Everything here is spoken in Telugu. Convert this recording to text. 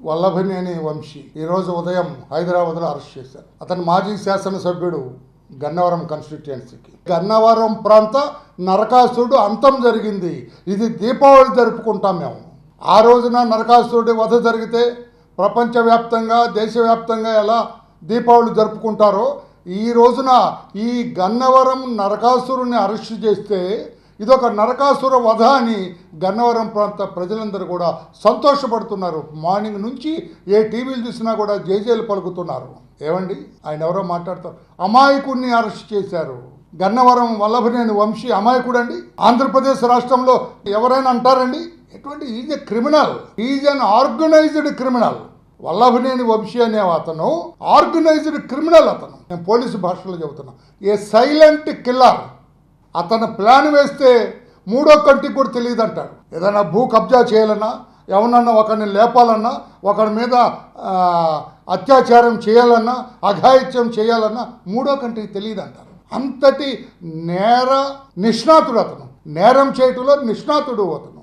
వల్లభనేని వంశీ ఈరోజు ఉదయం హైదరాబాద్లో అరెస్ట్ చేశారు. అతను మాజీ శాసనసభ్యుడు గన్నవరం కాన్స్టిట్యుయెన్సీకి గన్నవరం ప్రాంత నరకాసురుడు అంతం జరిగింది. ఇది దీపావళి జరుపుకుంటాం మేము. ఆ రోజున నరకాసురుడి వధ జరిగితే ప్రపంచవ్యాప్తంగా దేశవ్యాప్తంగా ఎలా దీపావళి జరుపుకుంటారో ఈ రోజున ఈ గన్నవరం నరకాసురుని అరెస్ట్ చేస్తే ఇదొక నరకాసుర వధ అని గన్నవరం ప్రాంత ప్రజలందరూ కూడా సంతోషపడుతున్నారు. మార్నింగ్ నుంచి ఏ టీవీలు చూసినా కూడా జేజేలు పలుకుతున్నారు. ఏమండి? ఆయన ఎవరో మాట్లాడతారు. అమాయకుడిని అరెస్ట్ చేశారు. గన్నవరం వల్లభనేని వంశీ అమాయకుడండి. ఆంధ్రప్రదేశ్ రాష్ట్రంలో ఎవరైనా అంటారండి? ఎటువంటి is a criminal. Is an organized criminal. Vallabhaneni Vamshi అనే అతను ఆర్గనైజ్డ్ క్రిమినల్ అతను. నేను పోలీసు భాషలో చెబుతున్నా. A silent killer. అతను ప్లాన్ వేస్తే మూడో కంటికి కూడా తెలియదు అంటాడు ఏదైనా భూ కబ్జా చేయాలన్నా ఎవరన్నా ఒకరిని లేపాలన్నా ఒకరి మీద అత్యాచారం చేయాలన్నా అఘాయిత్యం చేయాలన్నా మూడో కంటికి తెలియదు అంటారు అంతటి నేర నిష్ణాతుడు అతను. నేరం చేయటంలో నిష్ణాతుడు అతను.